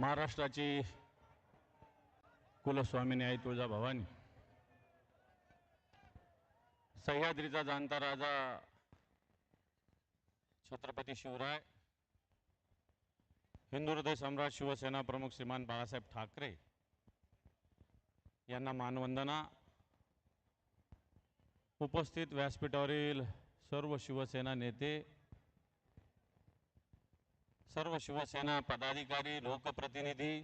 महाराष्ट्राची कुलस्वामिनी आई तुळजाभवानी सह्याद्रीचा जाणता राजा छत्रपती शिवराय हिंदू हृदय सम्राट शिवसेना प्रमुख श्रीमान बाळासाहेब ठाकरे यांना मानवंदना. उपस्थित व्यासपीठावरील सर्व शिवसेना नेते सर्व शिवसेना पदाधिकारी लोकप्रतिनिधी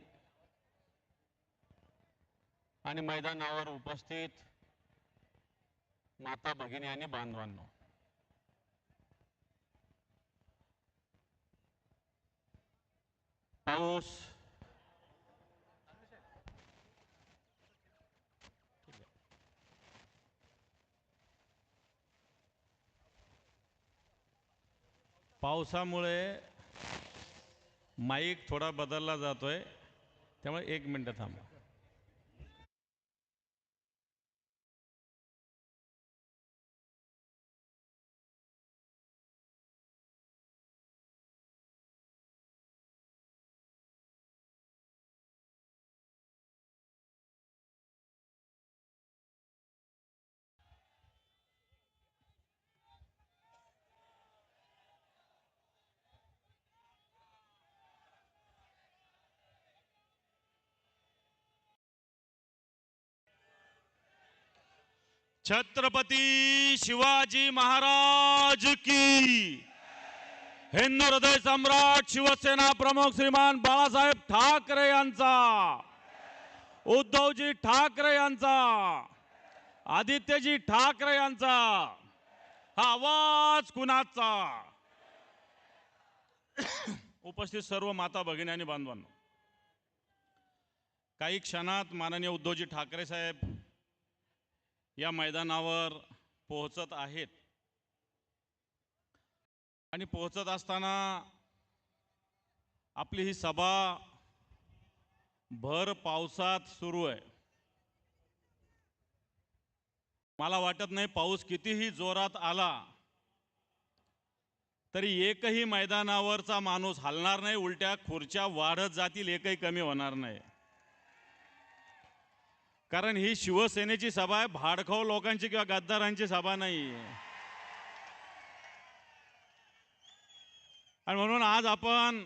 आणि मैदानावर उपस्थित माता भगिनी आणि बांधवांनो. पाऊस. पावसामुळे माईक थोडा बदलला जातोय. त्यामुळे एक मिनटं थांबा. छत्रपती शिवाजी महाराज की। हिंदू हृदय सम्राट शिवसेना प्रमुख श्रीमान बाळासाहेब ठाकरे यांचा उद्धवजी ठाकरे यांचा आदित्यजी ठाकरे यांचा हा आवाज कुणाचा? उपस्थित सर्व माता भगिनी आणि बांधवांना काही क्षणात माननीय उद्धवजी ठाकरे साहेब या मैदानावर पोहोचत आहेत. आणि पोहोचत असताना आपली ही सभा भर पावसात सुरू आहे. मला वाटत नाही पाऊस कितीही जोरात आला तरी एकही मैदानावरचा माणूस हलणार नाही उलट्या खुर्च्या वाढत जातील एकही कमी होणार नाही. कारण ही शिवसेनेची सभा आहे भाडखाऊ लोकांची किंवा गद्दारांची सभा नाही. आणि म्हणून आज आपण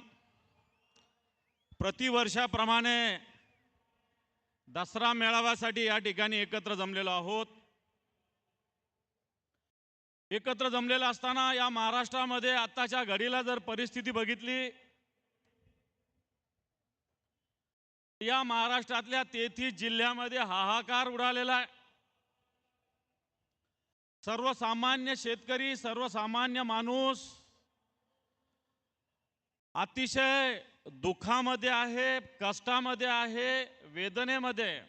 प्रतिवर्षाप्रमाणे दसरा मेळाव्यासाठी या ठिकाणी एकत्र जमलेलो आहोत. एकत्र जमलेलं असताना या महाराष्ट्रामध्ये आत्ताच्या घडीला जर परिस्थिती बघितली या महाराष्ट्रातल्या तेहतीस जिल्ह्यामध्ये हाहाकार उडालेला आहे. सर्वसामान्य शेतकरी सर्वसामान्य माणूस अतिशय दुःखामध्ये आहे कष्टामध्ये आहे वेदनेमध्ये.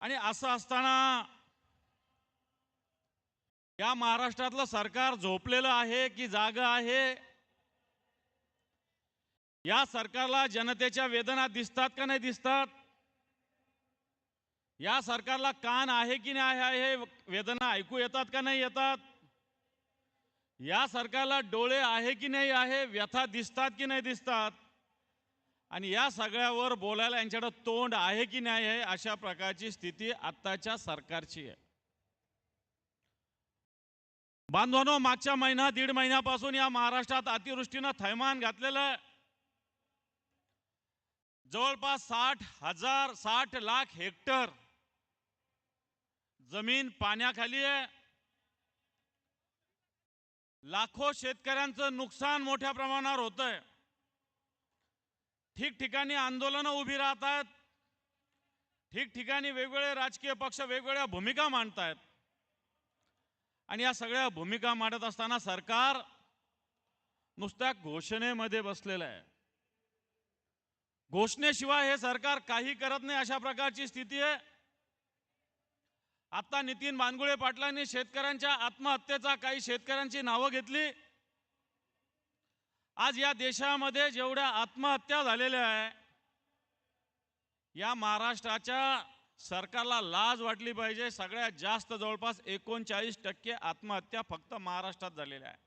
आणि असं असताना या महाराष्ट्रातलं सरकार झोपलेलं आहे की जागा आहे या सरकारला जनतेच्या वेदना दिसतात का नाही दिसतात? या सरकारला कान आहे की नाही आहे हे वेदना ऐकू येतात का नाही येतात? या सरकारला डोळे आहे की नाही आहे व्यथा दिसतात की नाही दिसतात? आणि या सगळ्यावर बोलायला यांच्याकडं तोंड आहे की नाही आहे अशा प्रकारची स्थिती आत्ताच्या सरकारची आहे. बांधवानो मागच्या महिना दीड महिन्यापासून या महाराष्ट्रात अतिवृष्टीनं थैमान घातलेलं आहे. जवळपास साठ हजार साठ लाख हेक्टर जमीन पाण्याखाली आहे. लाखो शेतकऱ्यांचं नुकसान मोठ्या प्रमाणावर होत आहे ठिकठिकाणी आंदोलनं उभी राहत आहेत ठिकठिकाणी वेगवेगळे राजकीय पक्ष वेगवेगळ्या भूमिका मांडत आहेत आणि या सगळ्या भूमिका मांडत असताना सरकार नुसत्या घोषणेमध्ये बसलेलं आहे. घोषणेशिवाय हे सरकार काही करत नाही अशा प्रकारची स्थिती आहे. आता नितीन बानगुळे पाटलांनी शेतकऱ्यांच्या आत्महत्येचा काही शेतकऱ्यांची नावं घेतली. आज या देशामध्ये जेवढ्या आत्महत्या झालेल्या आहे या महाराष्ट्राच्या सरकारला लाज वाटली पाहिजे. सगळ्यात जास्त जवळपास एकोणचाळीस टक्के आत्महत्या फक्त महाराष्ट्रात झालेल्या आहे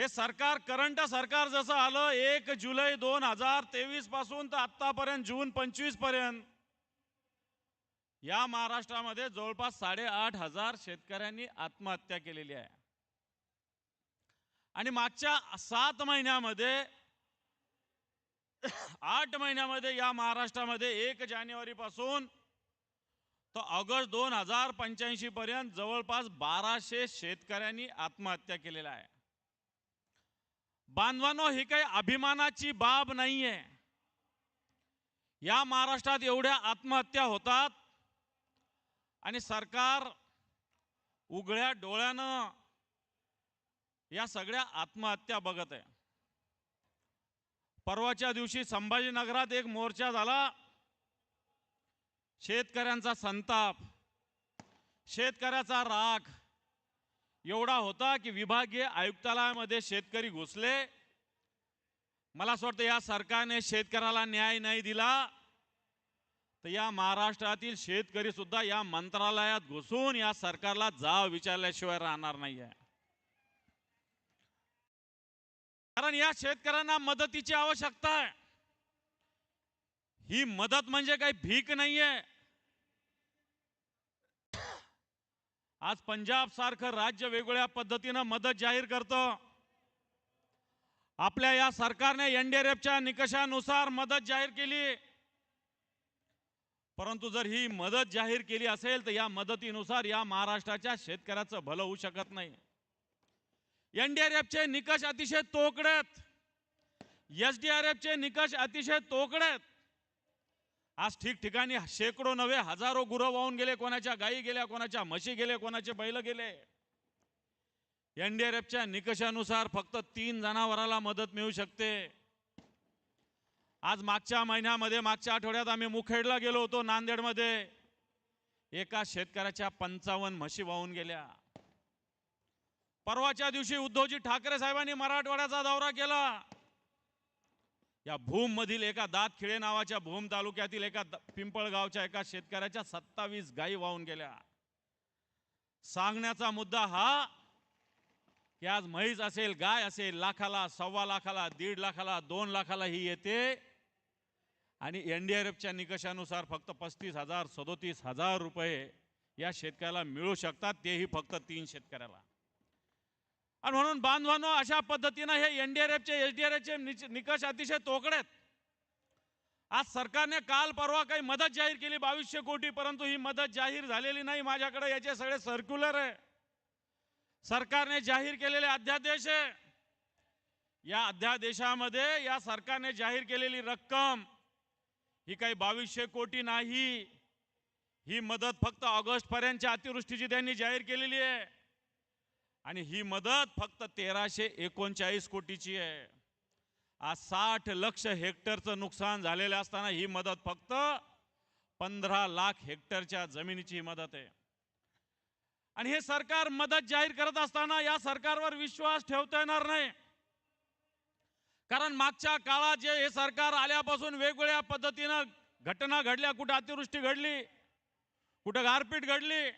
हे सरकार करंट सरकार जसं आलं एक जुलै दोन हजार तेवीसपासून तर आतापर्यंत जून पंचवीसपर्यंत या महाराष्ट्रामध्ये जवळपास साडेआठ हजार शेतकऱ्यांनी आत्महत्या केलेली आहे. आणि मागच्या सात महिन्यामध्ये आठ महिन्यामध्ये या महाराष्ट्रामध्ये एक जानेवारी पासून तर ऑगस्ट दोन हजार पंच्याऐंशी पर्यंत जवळपास बाराशे शेतकऱ्यांनी आत्महत्या केलेल्या आहे. बांधवांनो ही काही अभिमानाची बाब नाहीये. या महाराष्ट्रात एवढ्या आत्महत्या होतात आणि सरकार उघड्या डोळ्यानं या सगळ्या आत्महत्या बघत आहे. परवाच्या दिवशी संभाजीनगरात एक मोर्चा झाला. शेतकऱ्यांचा संताप शेतकऱ्याचा राग एवढा होता की विभागीय आयुक्तालयामध्ये शेतकरी घुसले. मला असं वाटतं या सरकारने शेतकऱ्याला न्याय नाही दिला. तर या महाराष्ट्रातील शेतकरी सुद्धा या मंत्रालयात घुसून या सरकारला जाव विचारल्याशिवाय राहणार नाही आहे कारण या शेतकऱ्यांना मदतीची आवश्यकता आहे. ही मदत म्हणजे काही भीक नाहीये. आज पंजाब सारखं राज्य वेगवेगळ्या पद्धतीनं मदत जाहीर करतं. आपल्या या सरकारने एनडीआरएफच्या निकषानुसार मदत जाहीर केली. परंतु जर ही मदत जाहीर केली असेल तर या मदतीनुसार या महाराष्ट्राच्या शेतकऱ्याचं भलं होऊ शकत नाही. एनडीआरएफचे निकष अतिशय तोकडेत एसडीआरएफचे निकष अतिशय तोकडेत आज ठिकठिकाणी शेकडो नव्हे हजारो गुरं वाहून गेले कोणाच्या गायी गेल्या कोणाच्या म्हशी गेले कोणाचे बैल गेले. एनडीआरएफच्या निकषानुसार फक्त तीन जनावराला मदत मिळू शकते. आज मागच्या महिन्यामध्ये मागच्या आठवड्यात आम्ही मुखेडला गेलो होतो नांदेडमध्ये. एका शेतकऱ्याच्या पंचावन्न म्हशी वाहून गेल्या. परवाच्या दिवशी उद्धवजी ठाकरे साहेबांनी मराठवाड्याचा दौरा केला. या भूम मधील एका दातखिळे नावाच्या भूम तालुक्यातील एका द- पिंपळगावच्या एका शेतकऱ्याच्या सत्तावीस गायी वाहून गेल्या. सांगण्याचा मुद्दा हा की आज म्हैस असेल गाय असेल लाखाला सव्वा लाखाला दीड लाखाला दोन लाखाला ही येते. आणि एन डी आर एफच्या निकषानुसार फक्त पस्तीस हजार सदोतीस हजार रुपये या शेतकऱ्याला मिळू शकतात. तेही फक्त तीन शेतकऱ्याला. आणि म्हणून बांधवांनो अशा पद्धतीनं हे एन डी आर एफचे एस डी आर एफचे निकष अतिशय तोकडेत आज सरकारने काल परवा काही मदत जाहीर केली बावीसशे कोटी परंतु ही मदत जाहीर झालेली नाही माझ्याकडे याचे सगळे सर्क्युलर आहे. सरकारने जाहीर केलेले अध्यादेश आहे. या अध्यादेशामध्ये या सरकारने जाहीर केलेली रक्कम ही काही बावीसशे कोटी नाही. ही मदत फक्त ऑगस्ट पर्यंतच्या अतिवृष्टीची त्यांनी जाहीर केलेली आहे. आणि ही मदत फक्त तेराशे एकोणचाळीस कोटीची आहे. आज साठ लक्ष हेक्टरचं नुकसान झालेलं असताना ही मदत फक्त पंधरा लाख हेक्टरच्या जमिनीची मदत आहे. आणि हे सरकार मदत जाहीर करत असताना या सरकारवर विश्वास ठेवता येणार नाही. कारण मागच्या काळात जे हे सरकार आल्यापासून वेगवेगळ्या पद्धतीनं घटना घडल्या कुठं अतिवृष्टी घडली कुठं गारपीट घडली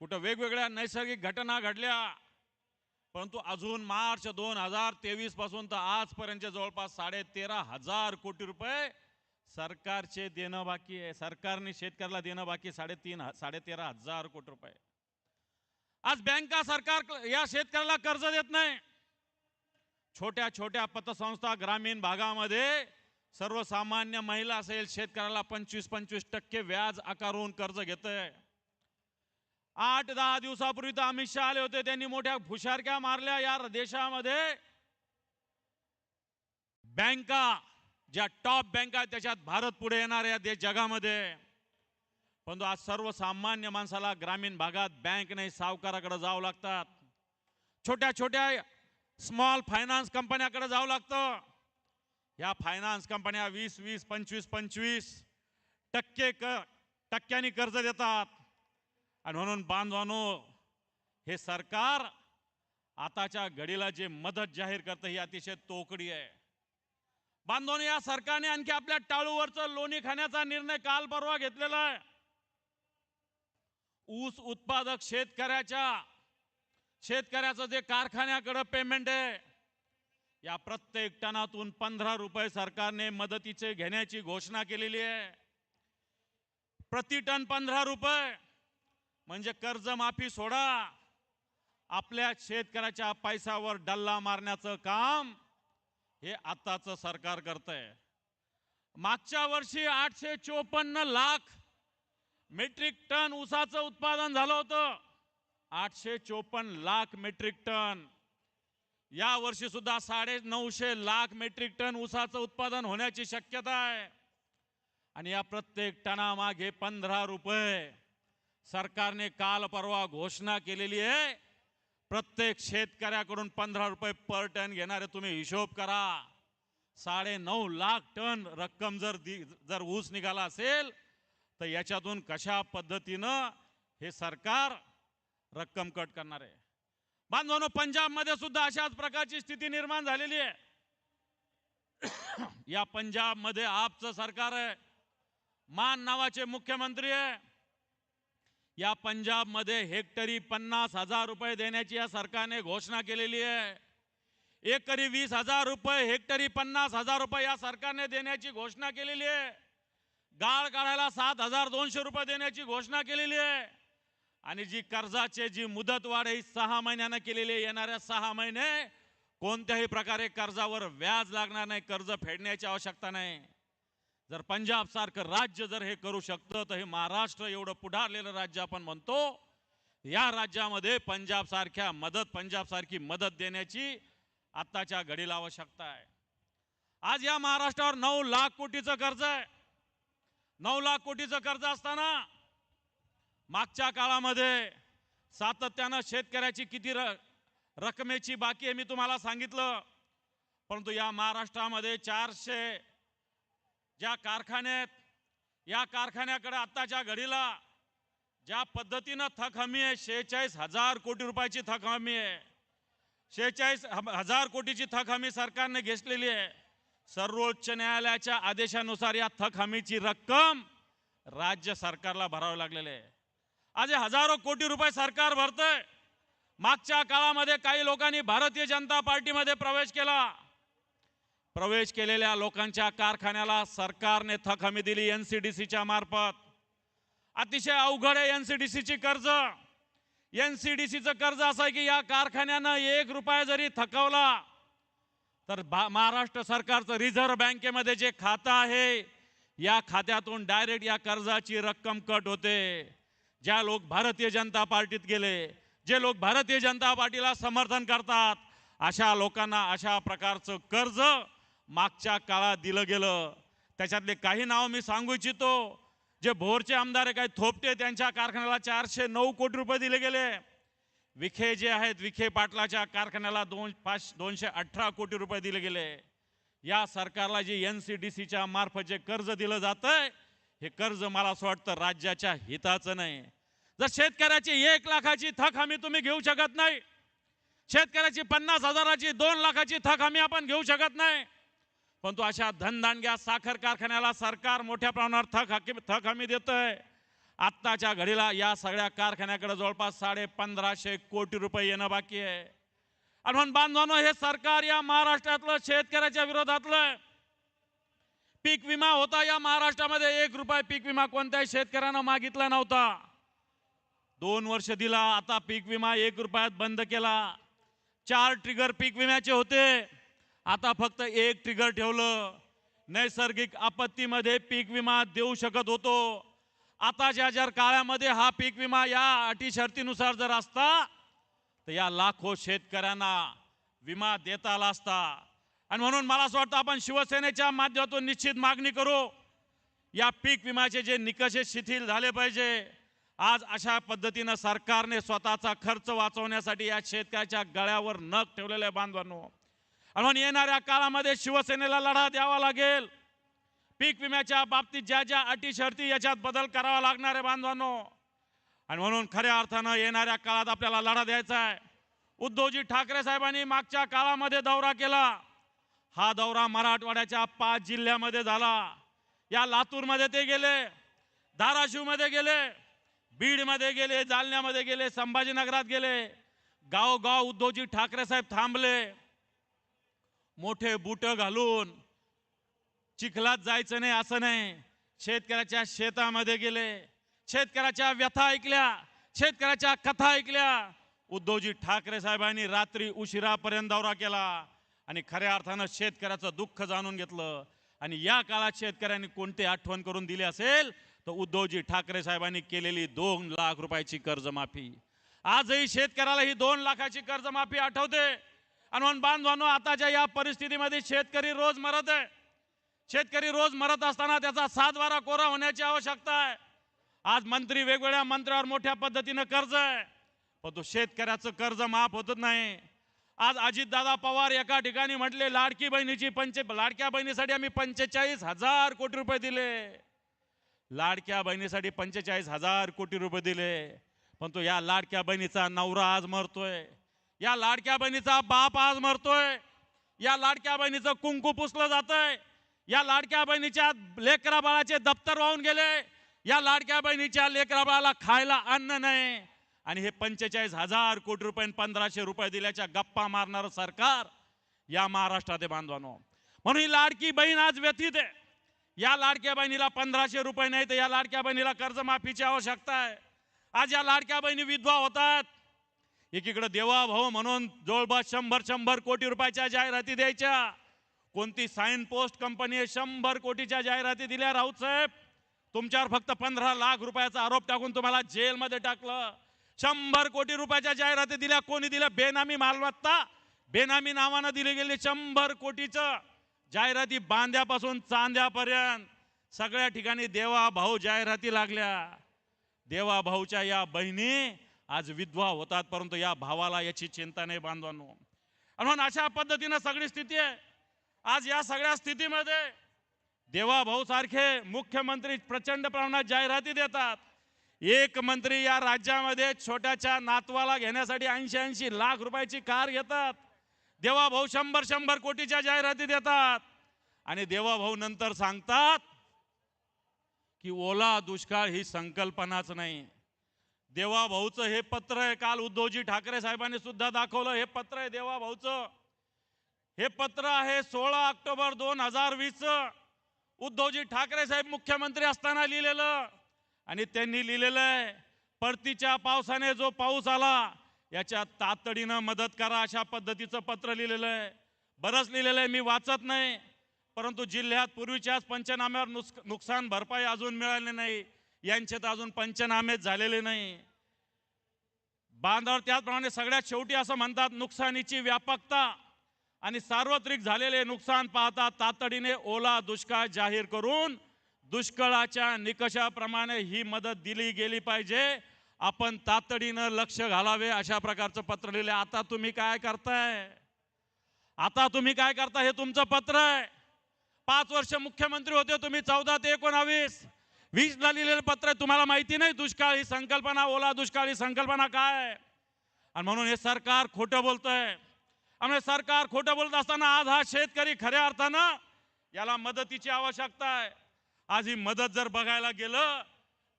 कुठं वेगवेगळ्या नैसर्गिक घटना घडल्या परंतु अजून मार्च दोन हजार तेवीसपासून तर आजपर्यंत जवळपास साडे तेरा हजार कोटी रुपये सरकारचे देणं बाकी आहे. सरकारने शेतकऱ्याला देणं बाकी साडेतीन साडेतेरा हजार कोटी रुपये. आज बँका सरकार या शेतकऱ्याला कर्ज देत नाही? छोट्या छोट्या पतसंस्था ग्रामीण भागामध्ये सर्वसामान्य महिला असेल शेतकऱ्याला पंचवीस पंचवीस टक्के व्याज आकारून कर्ज घेत आठ दहा दिवसापूर्वी तर अमित शहा आले होते. त्यांनी मोठ्या फुशारक्या मारल्या या देशामध्ये. बँका ज्या टॉप बँका आहेत त्याच्यात भारत पुढे येणार आहे या देश जगामध्ये. परंतु आज सर्वसामान्य माणसाला ग्रामीण भागात बँक नाही सावकाराकडे जावं लागतात छोट्या छोट्या स्मॉल फायनान्स कंपन्याकडे जावं लागतं. या फायनान्स कंपन्या वीस वीस पंचवीस पंचवीस टक्के क टक्क्यांनी कर्ज देतात. आणि म्हणून बांधवानो हे सरकार आताच्या घडीला जे मदत जाहीर करतं ही अतिशय तोकडी आहे. बांधवानो या सरकारने आणखी आपल्या टाळूवरचं लोणी खाण्याचा निर्णय काल परवा घेतलेला आहे. ऊस उत्पादक शेतकऱ्याच्या शेतकऱ्याचं जे कारखान्याकडं पेमेंट आहे या प्रत्येक टनातून पंधरा रुपये सरकारने मदतीचे घेण्याची घोषणा केलेली आहे. प्रति टन पंधरा रुपये. म्हणजे कर्जमाफी सोडा. आपल्या शेतकऱ्याच्या पैशावर डल्ला मारण्याचं काम हे आत्ताचं सरकार करतंय. मागच्या वर्षी आठशे चोपन्न लाख मेट्रिक टन ऊसाचं उत्पादन झालं होतं. आठशे चोपन्न लाख मेट्रिक टन. या वर्षी सुद्धा साडे नऊशे लाख मेट्रिक टन ऊसाचं उत्पादन होण्याची शक्यता आहे. आणि या प्रत्येक टनामागे पंधरा रुपये सरकारने काल परवा घोषणा केलेली आहे प्रत्येक शेतकऱ्याकडून पंधरा रुपये पर टन घेणारे तुम्ही हिशोब करा. साडे नऊ लाख टन रक्कम जर दि जर ऊस निघाला असेल तर याच्यातून कशा पद्धतीनं हे सरकार रक्कम कट करणार आहे? बांधवांनो पंजाबमध्ये सुद्धा अशाच प्रकारची स्थिती निर्माण झालेली आहे. या पंजाबमध्ये आपचं सरकार आहे. मान नावाचे मुख्यमंत्री आहे. या पंजाबमध्ये हेक्टरी पन्नास हजार रुपये देण्याची या सरकारने घोषणा केलेली आहे. एकरी वीस हजार रुपये हेक्टरी पन्नास हजार रुपये या सरकारने देण्याची घोषणा केलेली आहे. गाळ काढायला सात हजार दोनशे रुपये देण्याची घोषणा केलेली आहे. आणि जी कर्जाचे जी मुदत वाढ ही सहा महिन्यानं केलेली आहे. येणाऱ्या सहा महिने कोणत्याही प्रकारे कर्जावर व्याज लागणार नाही कर्ज फेडण्याची आवश्यकता नाही. जर पंजाब सारखं राज्य जर हे करू शकतं तर हे महाराष्ट्र एवढं पुढारलेलं राज्य आपण म्हणतो. या राज्यामध्ये पंजाब सारख्या मदत पंजाब सारखी मदत देण्याची आत्ताच्या घडीला आवश्यकता आहे. आज या महाराष्ट्रावर नऊ लाख कोटीचं कर्ज आहे. नऊ लाख कोटीचं कर्ज असताना मागच्या काळामध्ये सातत्यानं शेतकऱ्याची किती र रकमेची बाकी आहे मी तुम्हाला सांगितलं. परंतु या महाराष्ट्रामध्ये चारशे ज्या कारखान्यात या कारखान्याकडे आत्ताच्या घडीला ज्या पद्धतीनं थक हमी आहे शेहेचाळीस हजार कोटी रुपयाची थक हमी आहे. शेहेचाळीस हजार कोटीची थक हमी सरकारने घेतलेली आहे. सर्वोच्च न्यायालयाच्या आदेशानुसार या थक हमीची रक्कम राज्य सरकारला भरावी लागलेली आहे. आज हजारो कोटी रुपये सरकार भरतंय. मागच्या काळामध्ये काही लोकांनी भारतीय जनता पार्टीमध्ये प्रवेश केला. प्रवेश केलेल्या लोकांच्या कारखान्याला सरकारने थक हमी दिली सीच्या मार्फत. अतिशय अवघड आहे एन सी डी सीची कर्ज. एन सी डी सीचं कर्ज असं आहे की या कारखान्यानं एक रुपया जरी थकवला तर भा- महाराष्ट्र सरकारचं रिझर्व्ह बँकेमध्ये जे खातं आहे या खात्यातून डायरेक्ट या कर्जाची रक्कम कट होते. ज्या लोक भारतीय जनता पार्टीत गेले जे लोक भारतीय जनता पार्टीला समर्थन करतात अशा लोकांना अशा प्रकारचं कर्ज मागच्या काळात दिलं गेलं. त्याच्यातले काही नाव मी सांगू इच्छितो. जे भोरचे आमदार काही थोपटे त्यांच्या कारखान्याला चारशे नऊ कोटी रुपये दिले गेले. विखे जे आहेत विखे पाटलाच्या कारखान्याला दोन पाच दोनशे अठरा कोटी रुपये दिले गेले. या सरकारला जे एन सी डी सीच्या मार्फत जे कर्ज दिलं जातंय हे कर्ज मला असं वाटतं राज्याच्या हिताचं नाही. जर शेतकऱ्याची एक लाखाची थक हमी तुम्ही घेऊ शकत नाही शेतकऱ्याची पन्नास हजाराची दोन लाखाची थक हमी आपण घेऊ शकत नाही परंतु अशा धनदांडग्या साखर कारखान्याला सरकार मोठ्या प्रमाणावर थक हकी थक हमी देतंय. आत्ताच्या घडीला या सगळ्या कारखान्याकडे जवळपास साडे पंधराशे कोटी रुपये येणं बाकी आहे. आणि म्हणून बांधवांनो हे सरकार या महाराष्ट्रातलं शेतकऱ्याच्या विरोधातलं पीक विमा होता. या महाराष्ट्रामध्ये एक रुपये पीक विमा कोणत्याही शेतकऱ्यानं मागितला नव्हता. दोन वर्ष दिला आता पीक विमा एक रुपयात बंद केला. चार ट्रिगर पीक विम्याचे होते. आता फक्त एक ट्रिगर ठेवलं. नैसर्गिक आपत्तीमध्ये पीक विमा देऊ शकत होतो. आताच्या जर काळामध्ये हा पीक विमा या अटी शर्तीनुसार जर असता तर या लाखो शेतकऱ्यांना विमा देता आला असता. आणि म्हणून मला असं वाटतं आपण शिवसेनेच्या माध्यमातून निश्चित मागणी करू. या पीक विम्याचे जे निकष शिथिल झाले पाहिजे आज अशा पद्धतीनं सरकारने स्वतःचा खर्च वाचवण्यासाठी या शेतकऱ्याच्या गळ्यावर नख ठेवलेल्या बांधवांनो. म्हणून येणाऱ्या काळामध्ये शिवसेनेला लढा द्यावा लागेल. पीक विम्याच्या बाबतीत ज्या ज्या अटी शर्ती याच्यात बदल करावा लागणार आहे बांधवांनो. आणि म्हणून खऱ्या अर्थानं येणाऱ्या काळात आपल्याला लढा द्यायचा आहे. उद्धवजी ठाकरे साहेबांनी मागच्या काळामध्ये दौरा केला. हा दौरा मराठवाड्याच्या पाच जिल्ह्यामध्ये झाला. या लातूरमध्ये ते गेले धाराशिवमध्ये गेले बीडमध्ये गेले जालन्यामध्ये गेले संभाजीनगरात गेले. गाव गाव उद्धवजी ठाकरे साहेब थांबले. मोठे बुट घालून चिखलात जायचं नाही असं नाही. शेतकऱ्याच्या शेतामध्ये गेले शेतकऱ्याच्या व्यथा ऐकल्या शेतकऱ्याच्या कथा ऐकल्या. उद्धवजी ठाकरे साहेबांनी रात्री उशिरापर्यंत दौरा केला आणि खऱ्या अर्थानं शेतकऱ्याचं दुःख जाणून घेतलं. आणि या काळात शेतकऱ्यांनी कोणती आठवण करून दिली असेल तर उद्धवजी ठाकरे साहेबांनी केलेली दोन लाख रुपयाची कर्जमाफी. आजही शेतकऱ्याला ही दोन लाखाची कर्जमाफी आठवते. आणि बांधवानो आताच्या या परिस्थितीमध्ये शेतकरी रोज मरत आहे. शेतकरी रोज मरत असताना त्याचा सातबारा कोरा होण्याची आवश्यकता आहे. आज मंत्री वेगवेगळ्या मंत्र्यावर मोठ्या पद्धतीनं कर्ज आहे. पण तो शेतकऱ्याचं कर्ज माफ होतच नाही. आज अजितदादा पवार एका ठिकाणी म्हटले लाडकी बहिणीची पंचे लाडक्या बहिणीसाठी आम्ही पंचेचाळीस हजार कोटी रुपये दिले. लाडक्या बहिणीसाठी पंचेचाळीस हजार कोटी रुपये दिले. पण तो या लाडक्या बहिणीचा नवरा आज मरतोय. या लाडक्या बहिणीचा बाप आज मरतोय. या लाडक्या बहिणीचं कुंकू पुसलं जातंय. या लाडक्या बहिणीच्या लेकरा बाळाचे दप्तर वाहून गेले. या लाडक्या बहिणीच्या लेकरा बाळाला खायला अन्न नाही. आणि हे पंचेचाळीस हजार कोटी रुपये पंधराशे रुपये दिल्याच्या गप्पा मारणारं सरकार या महाराष्ट्रात आहे बांधवानो. म्हणून ही लाडकी बहीण आज व्यथित आहे. या लाडक्या बहिणीला पंधराशे रुपये नाही तर या लाडक्या बहिणीला कर्जमाफीची आवश्यकता आहे. आज या लाडक्या बहिणी विधवा होतात. एकीकडं देवाभाऊ म्हणून जवळपास शंभर शंभर कोटी रुपयाच्या जाहिराती द्यायच्या. कोणती साईन पोस्ट कंपनी शंभर कोटीच्या जाहिराती दिल्या राऊत साहेब. तुमच्यावर फक्त पंधरा लाख रुपयाचा आरोप टाकून तुम्हाला जेलमध्ये टाकलं. शंभर कोटी रुपयाच्या जाहिराती दिल्या कोणी दिल्या? बेनामी मालमत्ता. बेनामी नावानं दिली गेली शंभर कोटीचं. जाहिराती बांध्यापासून चांद्यापर्यंत. सगळ्या ठिकाणी देवा भाऊ जाहिराती लागल्या. देवा भाऊच्या या बहिणी आज विधवा होतात परंतु या भावाला याची चिंता नाही बांधवांनो. आणि म्हणून अशा पद्धतीनं सगळी स्थिती आहे. आज या सगळ्या स्थितीमध्ये देवा भाऊ सारखे मुख्यमंत्री प्रचंड प्रमाणात जाहिराती देतात. एक मंत्री या राज्यामध्ये छोट्याच्या नातवाला घेण्यासाठी ऐंशी ऐंशी लाख रुपयाची कार घेतात. देवा भाऊ शंभर शंभर कोटीच्या जाहिराती देतात. आणि देवा भाऊ नंतर सांगतात की ओला दुष्काळ ही संकल्पनाच नाही. देवा भाऊचं हे पत्र आहे काल उद्धवजी ठाकरे साहेबांनी सुद्धा दाखवलं हे पत्र आहे देवा भाऊचं. हे पत्र आहे सोळा ऑक्टोबर दोन हजार वीस. उद्धवजी ठाकरे साहेब मुख्यमंत्री असताना लिहिलेलं आणि त्यांनी लिहिलेलं आहे परतीच्या पावसाने जो पाऊस आला याच्या तातडीनं मदत करा अशा पद्धतीचं पत्र लिहिलेलं आहे. बरंच लिहिलेलं आहे मी वाचत नाही परंतु जिल्ह्यात पूर्वीच्याच पंचनाम्यावर नुस- नुकसान भरपाई अजून मिळाली नाही. यांचे तर अजून पंचनामेच झालेले नाही. बांधावर त्याचप्रमाणे सगळ्यात शेवटी असं म्हणतात नुकसानीची व्यापकता आणि सार्वत्रिक झालेले नुकसान पाहता तातडीने ओला दुष्काळ जाहीर करून दुष्काळाच्या निकषाप्रमाणे ही मदत दिली गेली पाहिजे. आपण तातडीनं लक्ष घालावे अशा प्रकारचं पत्र लिहिले. आता तुम्ही काय करताय? आता तुम्ही काय करता हे तुमचं पत्र आहे. पाच वर्ष मुख्यमंत्री होते तुम्ही चौदा ते एकोणावीस. वीसला लिहिलेलं पत्र तुम्हाला माहिती नाही दुष्काळ ही संकल्पना ओला दुष्काळ ही संकल्पना काय आणि म्हणून हे सरकार खोटं बोलतंय. आणि सरकार खोटं बोलत असताना आज हा शेतकरी खऱ्या अर्थानं याला मदतीची आवश्यकता आहे. आज ही मदत जर बघायला गेलं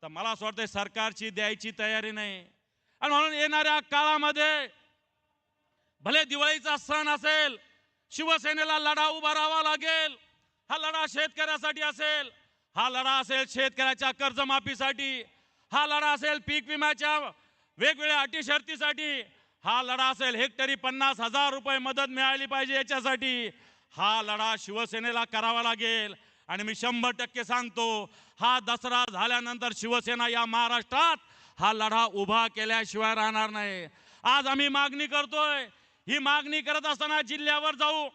तर मला असं वाटतं सरकारची द्यायची तयारी नाही. आणि म्हणून येणाऱ्या काळामध्ये भले दिवाळीचा सण असेल शिवसेनेला लढा उभा राहावा लागेल हा लढा शेतकऱ्यासाठी असेल हा लढा असेल शेतकऱ्याच्या कर्जमाफीसाठी हा लढा असेल पीक विम्याच्या वेगवेगळ्या अटी शर्तीसाठी हा लढा असेल हेक्टरी पन्नास हजार रुपये मदत मिळाली पाहिजे याच्यासाठी हा लढा शिवसेनेला करावा लागेल. आणि मी शंभर टक्के सांगतो हा दसरा झाल्यानंतर शिवसेना या महाराष्ट्रात हा लढा उभा केल्याशिवाय राहणार नाही. आज आम्ही मागणी करतोय ही मागणी करत असताना जिल्ह्यावर जाऊ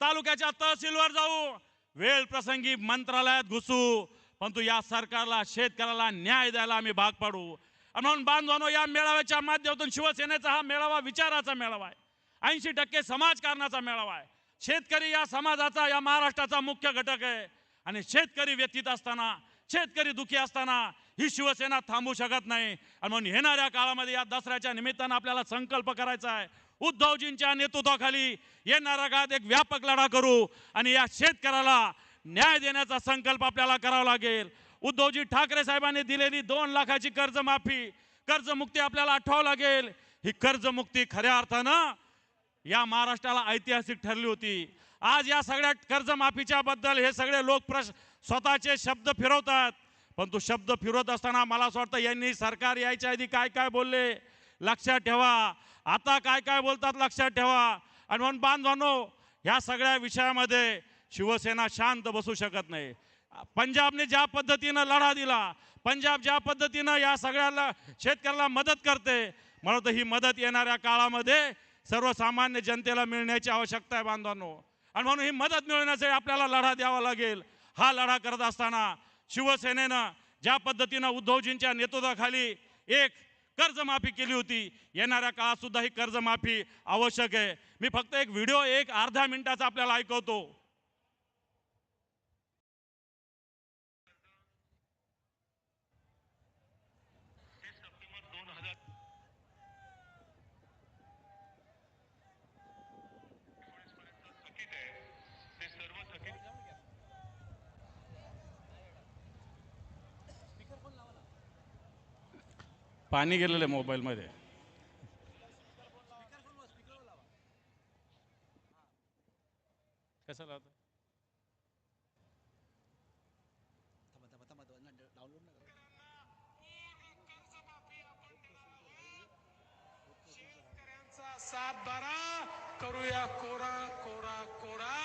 तालुक्याच्या तहसीलवर जाऊ वेळ प्रसंगी मंत्रालयात घुसू परंतु या सरकारला शेतकऱ्याला न्याय द्यायला आम्ही भाग पाडू. म्हणून बांधवानो या मेळाव्याच्या माध्यमातून शिवसेनेचा हा मेळावा विचाराचा मेळावा आहे. ऐंशी टक्के समाजकारणाचा मेळावा आहे. शेतकरी या समाजाचा या महाराष्ट्राचा मुख्य घटक आहे. आणि शेतकरी व्यथित असताना शेतकरी दुखी असताना ही शिवसेना थांबू शकत नाही. आणि म्हणून येणाऱ्या काळामध्ये या दसऱ्याच्या निमित्तानं आपल्याला संकल्प करायचा आहे. उद्धवजींच्या नेतृत्वाखाली येणाऱ्या काळात एक व्यापक लढा करू आणि या शेतकऱ्याला न्याय देण्याचा संकल्प आपल्याला करावा लागेल. उद्धवजी ठाकरे साहेबांनी दिलेली दोन लाखाची कर्जमाफी कर्जमुक्ती आपल्याला आठवावं लागेल. ही कर्जमुक्ती खऱ्या अर्थानं या महाराष्ट्राला ऐतिहासिक ठरली होती. आज या सगळ्या कर्जमाफीच्या बद्दल हे सगळे लोक प्रश स्वतःचे शब्द फिरवतात. पण तो शब्द फिरवत असताना मला असं वाटतं यांनी सरकार यायच्या आधी काय काय बोलले? लक्षात ठेवा. आता काय काय बोलतात लक्षात ठेवा. आणि म्हणून बांधवांनो ह्या सगळ्या विषयामध्ये शिवसेना शांत बसू शकत नाही. पंजाबने ज्या पद्धतीनं लढा दिला पंजाब ज्या पद्धतीनं या सगळ्याला शेतकऱ्याला मदत करते म्हणत ही मदत येणाऱ्या काळामध्ये सर्वसामान्य जनतेला मिळण्याची आवश्यकता आहे बांधवांनो. आणि म्हणून ही मदत मिळवण्यासाठी आपल्याला लढा द्यावा लागेल. हा लढा करत असताना शिवसेनेनं ज्या पद्धतीनं उद्धवजींच्या नेतृत्वाखाली एक कर्जमाफी केली होती. येणाऱ्या काळात सुद्धा ही कर्जमाफी आवश्यक आहे. मी फक्त एक व्हिडिओ एक अर्ध्या मिनिटाचा आपल्याला ऐकवतो. पाणी गेलेलं आहे मोबाईलमध्ये. कसं लावतं शेतकऱ्यांचा सात बारा करूया कोरा कोरा कोरा.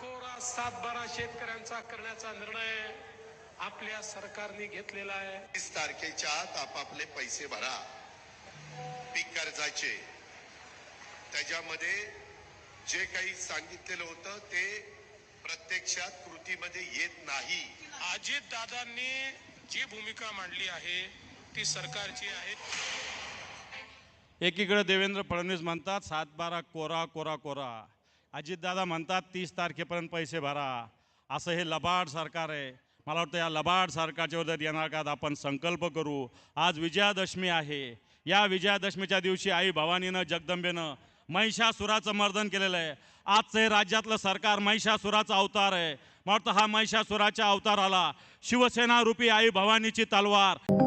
कोरा सात बारा शेतकऱ्यांचा करण्याचा निर्णय. आपल्या सरकारने घेतलेला आहे. तीस तारखेच्या आत आपापले पैसे भरा. पीक कर्जाचे. त्याच्यामध्ये जे काही सांगितलेलं होतं ते प्रत्यक्षात कृतीमध्ये येत नाही. अजित दादांनी जी भूमिका मांडली आहे ती सरकारची आहे. एकीकडे देवेंद्र फडणवीस म्हणतात सात बारा कोरा कोरा कोरा. अजितदादा म्हणतात तीस तारखेपर्यंत पैसे भरा. असं हे लबाड सरकार आहे. मला वाटतं या लबाड सरकारच्या विरोधात येणार का? आपण संकल्प करू. आज विजयादशमी आहे. या विजयादशमीच्या दिवशी आई भवानीनं जगदंबेनं महिषासुराचं मर्दन केलेलं आहे. आजचं हे राज्यातलं सरकार महिषासुराचा अवतार आहे. मला वाटतं हा महिषासुराच्या अवताराला शिवसेना रूपी आई भवानीची तलवार.